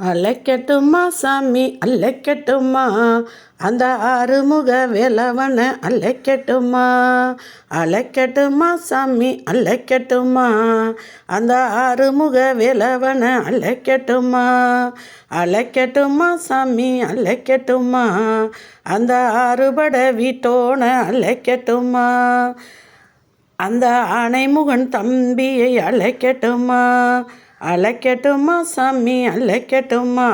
அலைக்கட்டுமா சாமி அலைக்கட்டுமா? அந்த ஆறுமுக வேலவனை அலைக்கட்டுமா? அலைக்கட்டுமா சாமி அலைக்கட்டுமா? அந்த ஆறுமுக வேலவனை அலைக்கட்டுமா? அலைக்கட்டுமா சாமி அலைக்கட்டுமா? அந்த ஆறுபட வீட்டோனை அலைக்கட்டுமா? அந்த ஆணைமுகன் தம்பியை அழைக்கட்டுமா அழைக்கட்டுமா சாமி அழைக்கட்டுமா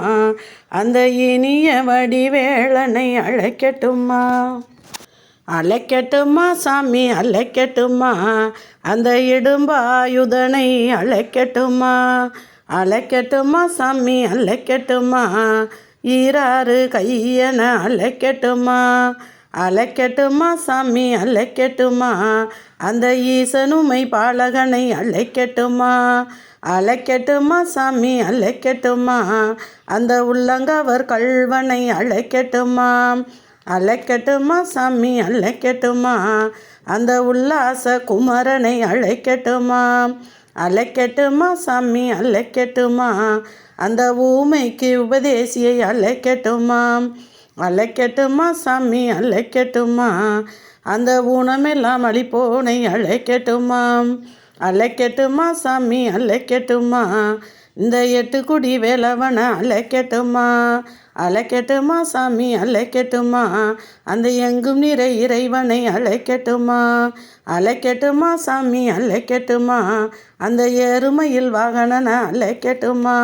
அந்த இனிய வடிவேளனை அழைக்கட்டுமா அழைக்கட்டுமா சாமி அழைக்கட்டுமா அந்த இடும்பாயுதனை அழைக்கட்டுமா அழைக்கட்டுமா சாமி அழைக்கட்டுமா ஈராறு கையன அழைக்கட்டுமா அலைக்கட்டுமா சாமி அலைக்கட்டுமா? அந்த ஈசனுமை பாலகனை அலைக்கட்டுமா? அலைக்கட்டுமா சாமி அலைக்கட்டுமா? அந்த உள்ளங்கவர் கல்வனை அழைக்கட்டுமா அழைக்கட்டுமா சாமி அழைக்கட்டுமா அந்த உல்லாச குமரனை அழைக்கட்டுமா அழைக்கட்டுமா சாமி அழைக்கட்டுமா அந்த ஊமைக்கு உபதேசியை அழைக்கட்டுமா அழைக்கட்டுமா சாமி அழைக்கட்டுமா அந்த ஊனமெல்லாம் அழிப்போனை அழைக்கட்டுமா அழைக்கட்டுமா சாமி அழைக்கட்டுமா இந்த எட்டு குடி வேலவனை அலைக்கட்டுமா அலைக்கட்டுமா சாமி அலைக்கட்டுமா அந்த எங்கும் நிறை இறைவனை அலைக்கட்டுமா அலைக்கட்டுமா சாமி அலைக்கட்டுமா அந்த எருமையில் வாகனனை அலைக்கட்டுமா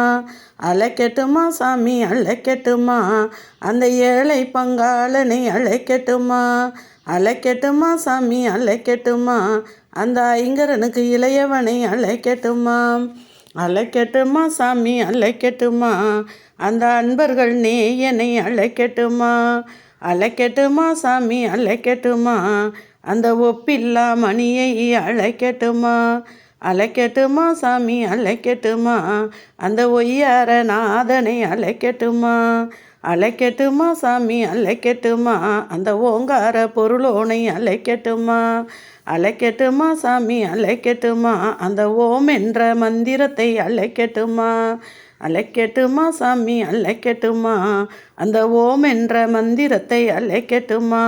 அலைக்கட்டுமா சாமி அலைக்கட்டுமா அந்த ஏழை பங்காளனை அலைக்கட்டுமா அலைக்கட்டுமா சாமி அலைக்கட்டுமா அந்த ஐங்கரனுக்கு இளையவனை அலைக்கட்டுமா அழைக்கட்டுமா சாமி அழைக்கட்டுமா அந்த அன்பர்கள் நேயனை அழைக்கட்டுமா அழைக்கட்டுமா சாமி அழைக்கட்டுமா அந்த ஒப்பில்லா மணியை அழைக்கட்டுமா அழைக்கட்டுமா சாமி அழைக்கட்டுமா அந்த ஒய்யார நாதனை அழைக்கட்டுமா அலைக்கட்டுமா சாமி அலைக்கட்டுமா? அந்த ஓங்கார பொருளோனை அலைக்கட்டுமா? அலைக்கட்டுமா சாமி அலைக்கட்டுமா? அந்த ஓம் என்ற மந்திரத்தை அலைக்கட்டுமா? அலைக்கட்டுமா சாமி அலைக்கட்டுமா? அந்த ஓம் என்ற மந்திரத்தை அலைக்கட்டுமா?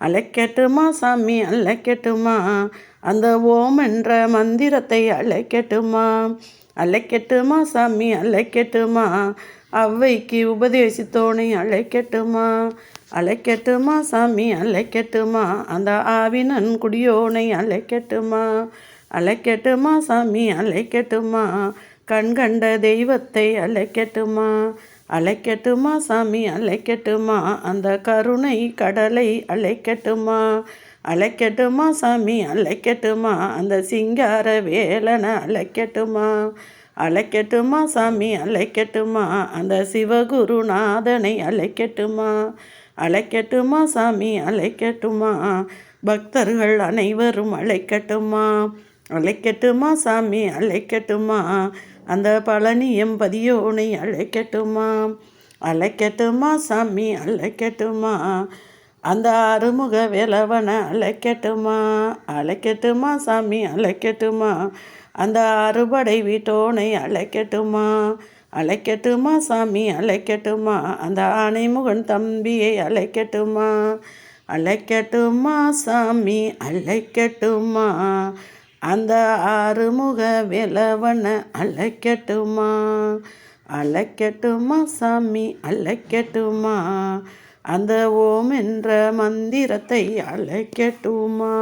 அலைக்கட்டுமா சாமி அலைக்கட்டுமா? அந்த ஓம் என்ற மந்திரத்தை அலைக்கட்டுமா? அலைக்கட்டுமா சாமி அலைக்கட்டுமா? அவ்வைக்கு உபதேசித்தோனை அழைக்கட்டுமா? அழைக்கட்டுமா சாமி அழைக்கட்டுமா? அந்த ஆவினன் குடியோனை அழைக்கட்டுமா? அழைக்கட்டுமா சாமி அழைக்கட்டுமா? கண் கண்ட தெய்வத்தை அழைக்கட்டுமா? அழைக்கட்டுமா சாமி அழைக்கட்டுமா? அந்த கருணை கடலை அழைக்கட்டுமா? அழைக்கட்டுமா சாமி அழைக்கட்டுமா? அந்த சிங்கார வேலனை அழைக்கட்டுமா? அழைக்கட்டுமா சாமி அழைக்கட்டுமா? அந்த சிவகுருநாதனை அழைக்கட்டுமா? அழைக்கட்டுமா சாமி அழைக்கட்டுமா? பக்தர்கள் அனைவரும் அழைக்கட்டுமா? அழைக்கட்டுமா சாமி அழைக்கட்டுமா? அந்த பழனியம் பதியோனை அழைக்கட்டுமா? அழைக்கட்டுமா சாமி அழைக்கட்டுமா? அந்த அறுமுக வேலவனை அழைக்கட்டுமா அழைக்கட்டுமா சாமி அழைக்கட்டுமா அந்த அறுபடை வீட்டோனை அழைக்கட்டுமா அழைக்கட்டுமா சாமி அழைக்கட்டுமா அந்த ஆணைமுகன் தம்பியை அழைக்கட்டுமா அழைக்கட்டுமா சாமி அழைக்கட்டுமா அந்த ஆறுமுக வேலவனை அழைக்கட்டுமா அழைக்கட்டுமா சாமி அழைக்கட்டுமா அந்த ஓம் என்ற மந்திரத்தை அழைக்கட்டுமா?